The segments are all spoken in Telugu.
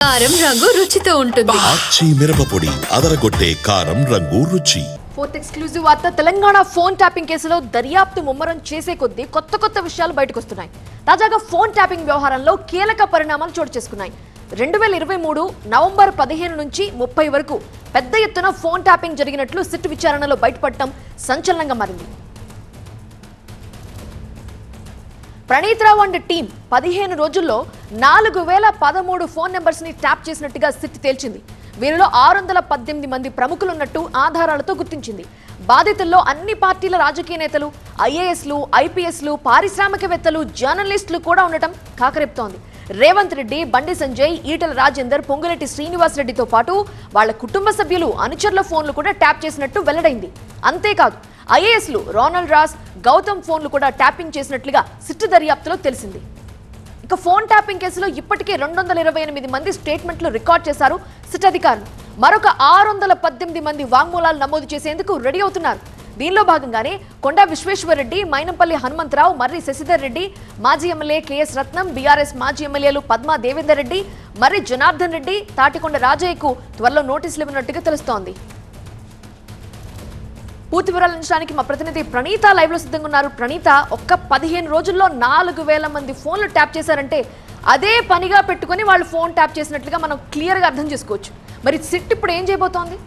కారం రంగు రుచితో ఉంటుంది. ఆచి మిరపపొడి అదరగొట్టే కారం రంగు రుచి. ఫోర్త్ ఎక్స్క్లూజివ్ వార్త తెలంగాణ ఫోన్ ట్యాపింగ్ కేసులో దర్యాప్తు ముమ్మరం చేసే కొద్దీ కొత్త కొత్త విషయాలు బయటకు వస్తున్నాయి తాజాగా ఫోన్ ట్యాపింగ్ వ్యవహారంలో కీలక పరిణామాలు చోటు చేసుకున్నాయి. రెండు వేల ఇరవై మూడు నవంబర్ పదిహేను నుంచి ముప్పై వరకు పెద్ద ఎత్తున ఫోన్ ట్యాపింగ్ జరిగినట్లు సిట్ విచారణలో బయటపడటం సంచలనంగా మారింది. ప్రణీత్ రావు అండ్ టీం పదిహేను రోజుల్లో నాలుగు వేల పదమూడు ఫోన్ నెంబర్స్ని ట్యాప్ చేసినట్టుగా సిట్ తేల్చింది. వీరిలో ఆరు వందల పద్దెనిమిది మంది ప్రముఖులున్నట్టు ఆధారాలతో గుర్తించింది. బాధితుల్లో అన్ని పార్టీల రాజకీయ నేతలు ఐఏఎస్లు ఐపీఎస్లు పారిశ్రామికవేత్తలు జర్నలిస్టులు కూడా ఉండటం కాకరెప్తోంది. రేవంత్ రెడ్డి బండి సంజయ్ ఈటల రాజేందర్ పొంగులెట్టి శ్రీనివాస్ రెడ్డితో పాటు వాళ్ళ కుటుంబ సభ్యులు అనుచరుల ఫోన్లు కూడా ట్యాప్ చేసినట్టు వెల్లడైంది. అంతేకాదు ఐఏఎస్లు రోనల్డ్ రాస్ గౌతమ్ ఫోన్లు కూడా ట్యాపింగ్ చేసినట్లుగా సిట్టు దర్యాప్తులో తెలిసింది. ఇక ఫోన్ ట్యాపింగ్ కేసులో ఇప్పటికే రెండు వందల ఇరవై ఎనిమిది మంది స్టేట్మెంట్లు రికార్డ్ చేశారు సిట్ అధికారులు. మరొక ఆరు వందల పద్దెనిమిది మంది వాంగ్మూలాలు నమోదు చేసేందుకు రెడీ అవుతున్నారు. దీనిలో భాగంగానే కొండా విశ్వేశ్వరరెడ్డి మైనంపల్లి హనుమంతరావు మర్రి శశిధర్ రెడ్డి మాజీ ఎమ్మెల్యే కెఎస్ రత్నం బీఆర్ఎస్ మాజీ ఎమ్మెల్యేలు పద్మా దేవేందర్ రెడ్డి మర్రి జనార్దన్ రెడ్డి తాటికొండ రాజయ్యకు త్వరలో నోటీసులు ఇవ్వనట్టుగా తెలుస్తోంది. పూర్తి వివరాలు అందించడానికి మా ప్రతినిధి ప్రణీత లైవ్లో సిద్ధంగా ఉన్నారు. ప్రణీత ఒక్క పదిహేను రోజుల్లో నాలుగు వేల మంది ఫోన్లు ట్యాప్ చేశారంటే అదే పనిగా పెట్టుకొని వాళ్ళు ఫోన్ ట్యాప్ చేసినట్లుగా మనం క్లియర్గా అర్థం చేసుకోవచ్చు. మరి సిట్ ఇప్పుడు ఏం చేయబోతోంది?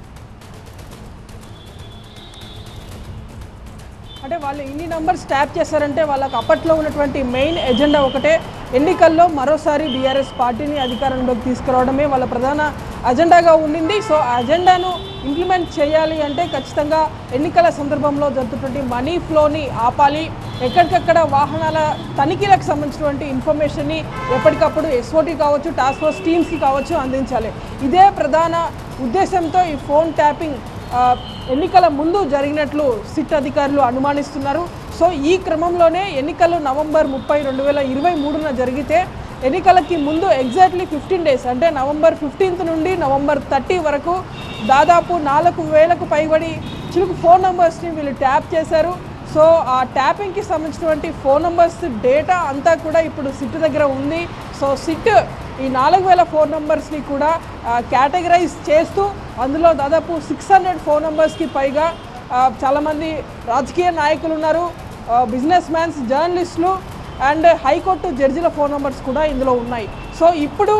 అంటే వాళ్ళు ఇన్ని నంబర్స్ ట్యాప్ చేశారంటే వాళ్ళకి అప్పట్లో ఉన్నటువంటి మెయిన్ ఎజెండా ఒకటే. ఎన్నికల్లో మరోసారి బీఆర్ఎస్ పార్టీని అధికారంలోకి తీసుకురావడమే వాళ్ళ ప్రధాన అజెండాగా ఉండింది. సో ఆ అజెండాను ఇంప్లిమెంట్ చేయాలి అంటే ఖచ్చితంగా ఎన్నికల సందర్భంలో జరుగుతున్నటువంటి మనీ ఫ్లోని ఆపాలి. ఎక్కడికక్కడ వాహనాల తనిఖీలకు సంబంధించినటువంటి ఇన్ఫర్మేషన్ని ఎప్పటికప్పుడు ఎస్ఓటీ కావచ్చు టాస్క్ ఫోర్స్ టీమ్స్కి కావచ్చు అందించాలి. ఇదే ప్రధాన ఉద్దేశంతో ఈ ఫోన్ ట్యాపింగ్ ఎన్నికల ముందు జరిగినట్లు సిట్ అధికారులు అనుమానిస్తున్నారు. సో ఈ క్రమంలోనే ఎన్నికలు నవంబర్ ముప్పై రెండు వేల ఇరవై మూడున జరిగితే ఎన్నికలకి ముందు ఎగ్జాక్ట్లీ ఫిఫ్టీన్ డేస్ అంటే నవంబర్ ఫిఫ్టీన్త్ నుండి నవంబర్ థర్టీ వరకు దాదాపు నాలుగు వేలకు పైబడి చిలుకు ఫోన్ నంబర్స్ని వీళ్ళు ట్యాప్ చేశారు. సో ఆ ట్యాపింగ్కి సంబంధించినటువంటి ఫోన్ నంబర్స్ డేటా అంతా కూడా ఇప్పుడు సిట్ దగ్గర ఉంది. సో సిట్ ఈ నాలుగు వేల ఫోన్ నంబర్స్ని కూడా కేటగరైజ్ చేస్తూ అందులో దాదాపు సిక్స్ హండ్రెడ్ ఫోన్ నంబర్స్కి పైగా చాలామంది రాజకీయ నాయకులు ఉన్నారు. బిజినెస్ మ్యాన్స్ జర్నలిస్టులు అండ్ హైకోర్టు జడ్జిల ఫోన్ నంబర్స్ కూడా ఇందులో ఉన్నాయి. సో ఇప్పుడు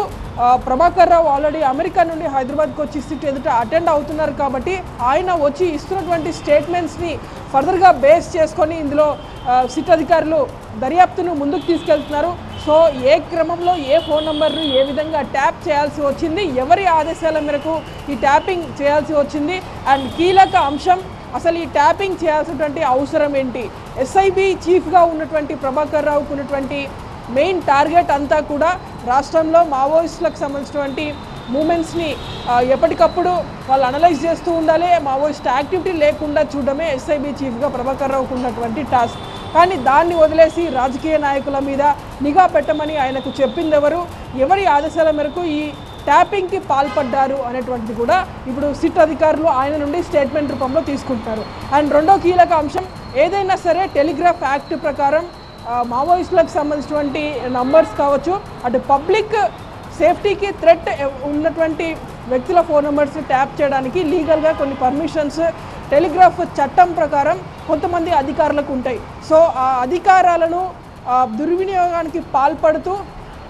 ప్రభాకర్ రావు ఆల్రెడీ అమెరికా నుండి హైదరాబాద్కి వచ్చి సిట్ ఎదుట అటెండ్ అవుతున్నారు కాబట్టి ఆయన వచ్చి ఇస్తున్నటువంటి స్టేట్మెంట్స్ని ఫర్దర్గా బేస్ చేసుకొని ఇందులో సిట్ అధికారులు దర్యాప్తును ముందుకు తీసుకెళ్తున్నారు. సో ఏ క్రమంలో ఏ ఫోన్ నంబర్ను ఏ విధంగా ట్యాప్ చేయాల్సి వచ్చింది ఎవరి ఆదేశాల మేరకు ఈ ట్యాపింగ్ చేయాల్సి వచ్చింది అండ్ కీలక అంశం అసలు ఈ ట్యాపింగ్ చేయాల్సినటువంటి అవసరం ఏంటి? ఎస్ఐబి చీఫ్గా ఉన్నటువంటి ప్రభాకర్ రావుకు ఉన్నటువంటి మెయిన్ టార్గెట్ అంతా కూడా రాష్ట్రంలో మావోయిస్టులకు సంబంధించినటువంటి మూమెంట్స్ని ఎప్పటికప్పుడు వాళ్ళు అనలైజ్ చేస్తూ ఉండాలి. మావోయిస్ట్ యాక్టివిటీ లేకుండా చూడడమే ఎస్ఐబి చీఫ్గా ప్రభాకర్ రావుకు ఉన్నటువంటి టాస్క్. కానీ దాన్ని వదిలేసి రాజకీయ నాయకుల మీద నిఘా పెట్టమని ఆయనకు చెప్పింది ఎవరు ఎవరి ఆదేశాల మేరకు ఈ ట్యాపింగ్కి పాల్పడ్డారు అనేటువంటిది కూడా ఇప్పుడు సిట్ అధికారులు ఆయన నుండి స్టేట్మెంట్ రూపంలో తీసుకుంటారు. అండ్ రెండో కీలక అంశం ఏదైనా సరే టెలిగ్రాఫ్ యాక్ట్ ప్రకారం మావోయిస్టులకు సంబంధించినటువంటి నంబర్స్ కావచ్చు అటు పబ్లిక్ సేఫ్టీకి థ్రెట్ ఉన్నటువంటి వ్యక్తుల ఫోన్ నెంబర్స్ ట్యాప్ చేయడానికి లీగల్గా కొన్ని పర్మిషన్స్ టెలిగ్రాఫ్ చట్టం ప్రకారం కొంతమంది అధికారులకు ఉంటాయి. సో ఆ అధికారాలను దుర్వినియోగానికి పాల్పడుతూ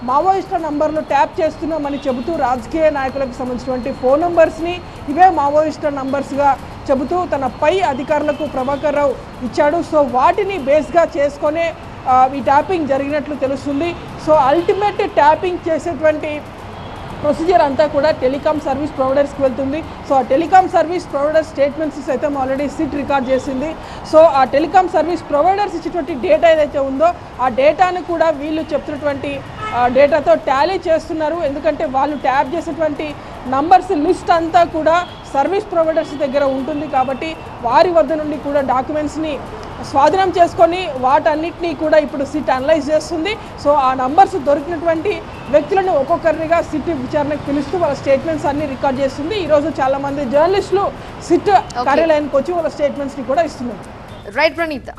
మావోయిస్టుల నంబర్లు ట్యాప్ చేస్తున్నామని చెబుతూ రాజకీయ నాయకులకు సంబంధించినటువంటి ఫోన్ నంబర్స్ని ఇవే మావోయిస్టుల నంబర్స్గా చెబుతూ తన పై అధికారులకు ప్రభాకర్ రావు ఇచ్చాడు. సో వాటిని బేస్గా చేసుకొనే ఈ ట్యాపింగ్ జరిగినట్లు తెలుస్తుంది. సో అల్టిమేట్ ట్యాపింగ్ చేసేటువంటి ప్రొసీజర్ అంతా కూడా టెలికాం సర్వీస్ ప్రొవైడర్స్కి వెళ్తుంది. సో ఆ టెలికాం సర్వీస్ ప్రొవైడర్ స్టేట్మెంట్స్ సైతం ఆల్రెడీ సిట్ రికార్డ్ చేసింది. సో ఆ టెలికాం సర్వీస్ ప్రొవైడర్స్ ఇచ్చినటువంటి డేటా ఏదైతే ఉందో ఆ డేటాను కూడా వీళ్ళు చెప్తున్నటువంటి ఆ, డేటాతో టాలీ చేస్తున్నారు. ఎందుకంటే వాళ్ళు ట్యాప్ చేసేటువంటి నంబర్స్ లిస్ట్ అంతా కూడా సర్వీస్ ప్రొవైడర్స్ దగ్గర ఉంటుంది కాబట్టి వారి వద్ద నుండి కూడా డాక్యుమెంట్స్ని స్వాధీనం చేసుకొని వాటన్నిటినీ కూడా ఇప్పుడు సిట్ అనలైజ్ చేస్తుంది. సో ఆ నంబర్స్ దొరికినటువంటి వ్యక్తులను ఒక్కొక్కరిగా సిట్ విచారణకు పిలుస్తూ వాళ్ళ స్టేట్మెంట్స్ అన్ని రికార్డ్ చేస్తుంది. ఈరోజు చాలా మంది జర్నలిస్టులు సిట్ కార్యాలయానికి వచ్చి వాళ్ళ స్టేట్మెంట్స్ని కూడా ఇస్తున్నారు. రైట్ ప్రణీత